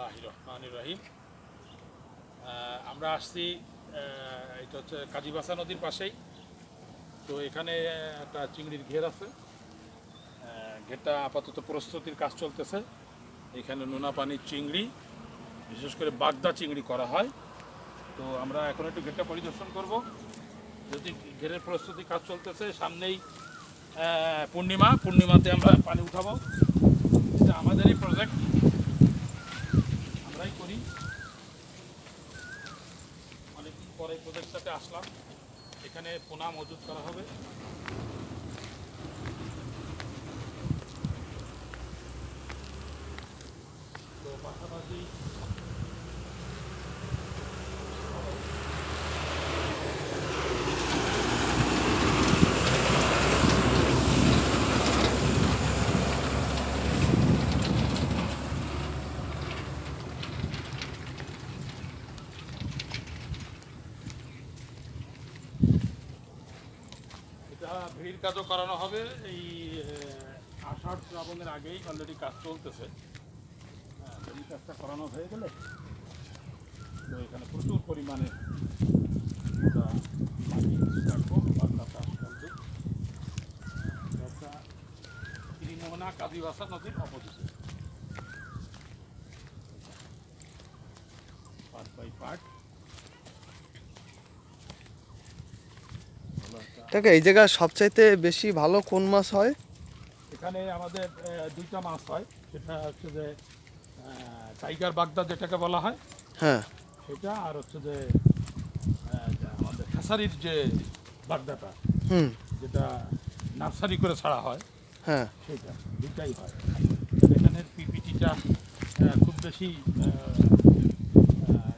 বিসমিল্লাহ আমরা আসছি এটা হচ্ছে কাজীবাসা নদীর পাশেই। তো এখানে একটা চিংড়ির ঘের আছে। ঘেরটা আপাতত প্রস্তুতির কাজ চলতেছে। এখানে নোনা পানির চিংড়ি, বিশেষ করে বাগদা চিংড়ি করা হয়। তো আমরা এখন একটু ঘেরটা পরিদর্শন করব। যদি ঘেরের প্রস্তুতি কাজ চলতেছে, সামনেই পূর্ণিমা। পূর্ণিমাতে আমরা পানি উঠাবো। এটা আমাদেরই প্রজেক্ট করি। অনেকদিন পরে প্রজেক্টটাতে আসলাম। এখানে পোনা মজুত করা হবে। তো পাশাপাশি এটা ভিড় কাজও করানো হবে। এই আষাঢ় শ্রাবণের আগেই অলরেডি কাজ চলতেছে। হ্যাঁ ভিড় কাজটা করানো হয়ে গেলে তো এখানে প্রচুর পরিমাণে কাদিবাসা নদীর অপোজিটে। পার্ট বাই পার্ট দেখো এই জায়গায় সবচাইতে বেশি ভালো কোন মাছ হয়? এখানে আমাদের দুইটা মাছ হয়। সেটা হচ্ছে যে টাইগার বাগদা যেটাকে বলা হয় হ্যাঁ। সেটা আর হচ্ছে যে আমাদের খেসারির যে বাগদাটা হুম। যেটা নার্সারি করে ছাড়া হয় হ্যাঁ। সেটা দুইটাই হয়। এখানের পিপিটিটা খুব বেশি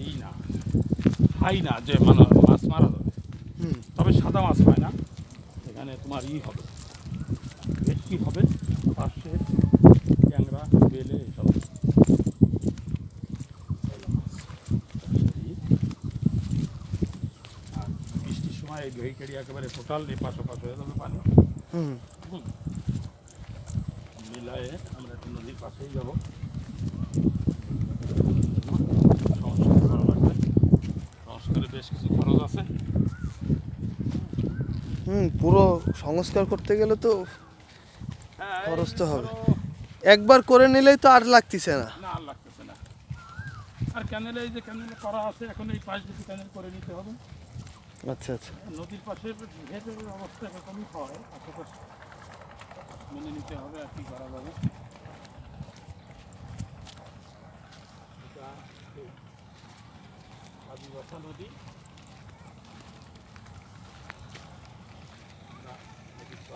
ই না হাই না যে মানে মাছ মারা যাবে হুম সাদা মাছ হয় না। এখানে তোমার ই হবে। ভেটকি হবে? পাশে ট্যাংরা বেলে এসব। বৃষ্টির সময় এই ভেড়ি একেবারে টোটাল এই পাশাপাশি হয়ে যাবে পানি। মিলায়ে আমরা একটু নদীর পাশেই যাব। সংস্কার করা সংস্কারে বেশ কিছু খরচ আছে। হুম পুরো সংস্কার করতে গেলে তো খরচ তো হবে। একবার করে নিলেই তো আর লাগতেছে না। আর লাগতেছে না। আর ক্যানেলে এই যে ক্যানেল করা আছে এখন এই পাশ দিকে ক্যানেল করে নিতে হবে। আচ্ছা আচ্ছা। নদীর পাশে ভেতরের অবস্থা এরকমই হয় আশেপাশে মেনে নিতে হবে আর কি করা যাবে। আদিবাসা নদী আমরা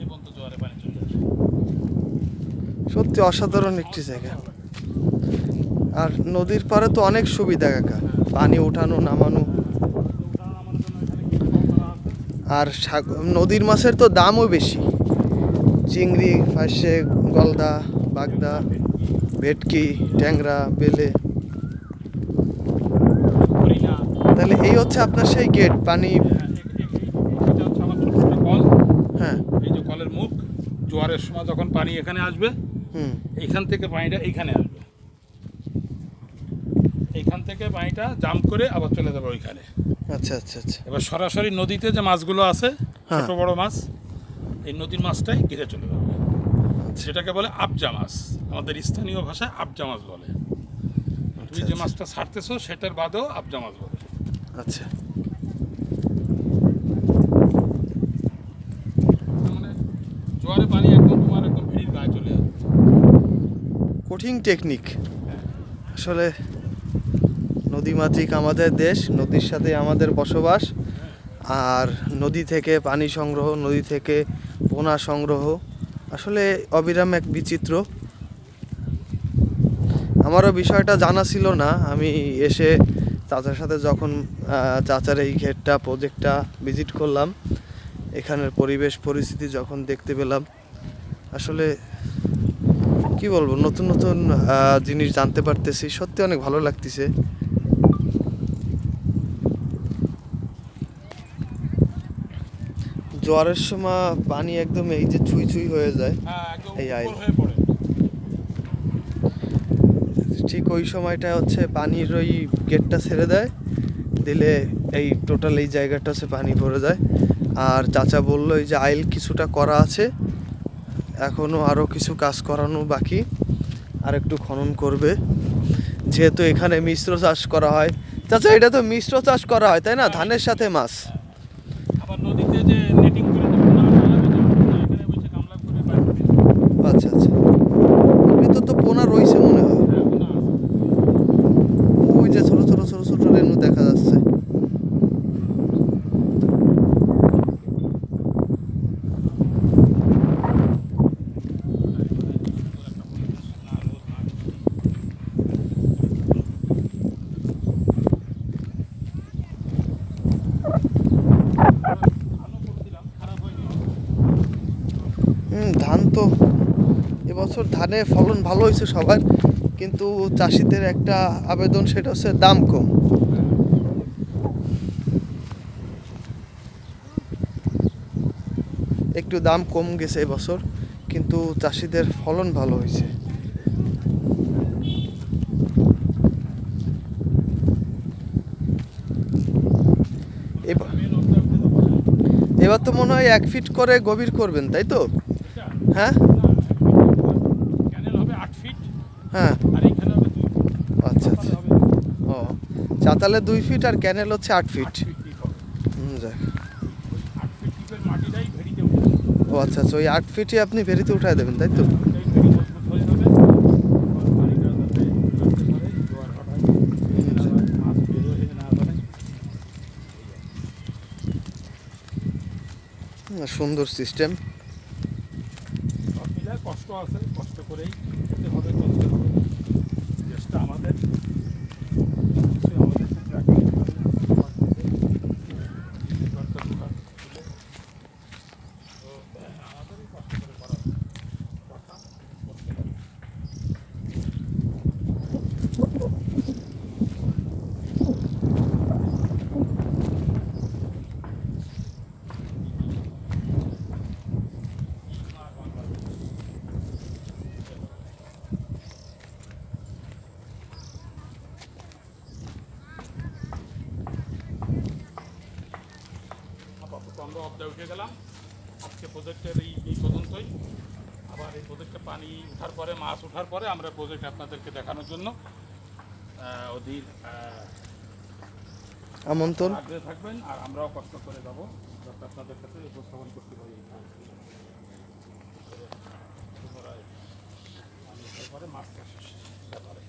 এই পর্যন্ত জোয়ারে পানি চলে আসে। সত্যি অসাধারণ একটি জায়গা। আর নদীর পাড়ে তো অনেক সুবিধা কাকা। পানি ওঠানো নামানো। আছে। আর নদীর মাছের তো দামও বেশি। চিংড়ি ফাঁসে গলদা বাগদা ভেটকি ট্যাংরা বেলে। তাহলে এই হচ্ছে আপনার সেই গেট পানি হ্যাঁ, হ্যাঁ। এই যে কলের মুখ জোয়ারের সময় যখন পানি এখানে আসবে হুম। এইখান থেকে পানিটা এইখানে আসবে। এইখান থেকে পানিটা জাম্প করে আবার চলে যাবে ওইখানে। আচ্ছা আচ্ছা আচ্ছা। এবার সরাসরি নদীতে যে মাছগুলো আছে হ্যাঁ। ছোট বড় মাছ এই নদীর মাছটাই ঘিরে চলে যাবে সেটাকে বলে আবজা মাছ। আমাদের স্থানীয় ভাষায় আবজা মাছ বলে। তুমি যে আচ্ছা। মাছটা ছাড়তেছো সেটার বাদেও আবজা মাছ বলে। আচ্ছা। মানে জোয়ারে পানি একদম তোমার একদম ভিড়ির গায়ে চলে যাবে কঠিন টেকনিক। আসলে নদীমাতৃক আমাদের দেশ নদীর সাথে আমাদের বসবাস। আর নদী থেকে পানি সংগ্রহ নদী থেকে পোনা সংগ্রহ। আসলে অবিরাম এক বিচিত্র। আমারও বিষয়টা জানা ছিল না। আমি এসে চাচার সাথে যখন চাচার এই ঘেরটা, প্রজেক্টটা ভিজিট করলাম, এখানের পরিবেশ, পরিস্থিতি যখন দেখতে পেলাম, আসলে কি বলব, নতুন নতুন জিনিস জানতে পারতেছি। সত্যি অনেক ভালো লাগতেছে। জোয়ারের সময় পানি একদম এই যে ছুঁই ছুঁই হয়ে যায় হ্যাঁ এই আইল। ঠিক ওই সময়টা হচ্ছে পানির ওই গেটটা ছেড়ে দেয় দিলে এই টোটাল এই জায়গাটা হচ্ছে পানি ভরে যায়। আর চাচা বলল এই যে আইল কিছুটা করা আছে এখনও আরও কিছু কাজ করানো বাকি আর একটু খনন করবে। যেহেতু এখানে মিশ্র চাষ করা হয় চাচা এটা তো মিশ্র চাষ করা হয় তাই না? ধানের সাথে মাছ। নদীতে যে নেটিং করে যে পোনা লাগাবে যে পোনা এখানে বসে কামলা করে বাইরে দিয়ে দেবে। আচ্ছা আচ্ছা ভিতর তো পোনা রয়েছে মনে হয় হ্যাঁ, পোনা আছে। ওই যে ছোট ছোট ছোট ছোট রেণু দেখা যাচ্ছে ভালো করছিলাম, খারাপ হয়নি। হুম ধান তো এবছর ধানে ফলন ভালো হয়েছে সবার, কিন্তু চাষিদের একটা আবেদন সেটা হচ্ছে দাম কম একটু দাম কম গেছে এবছর, কিন্তু চাষিদের ফলন ভালো হয়েছে এবার তো মনে হয় এক ফিট করে গভীর করবেন, তাই তো? হ্যাঁ? হ্যাঁ। আচ্ছা আচ্ছা। ও চাতালে দুই ফিট আর ক্যানেল হচ্ছে আট ফিট। ও আচ্ছা আচ্ছা ওই আট ফিটই আপনি ভেরিতে উঠায় দেবেন তাই তো? সুন্দর ভেড়ি আছে কষ্ট করেই। আজকে প্রজেক্টের এই এই আবার এই প্রজেক্টে পানি ওঠার পরে মাছ ওঠার পরে আমরা প্রজেক্ট আপনাদেরকে দেখানোর জন্য অধীর আমন্ত্রণ। আগ্রহে থাকবেন আর আমরাও কষ্ট করে যাব। যাতে আপনাদের কাছে উপস্থাপন করতে পারি। মাছ চাষ ব্যাপারে।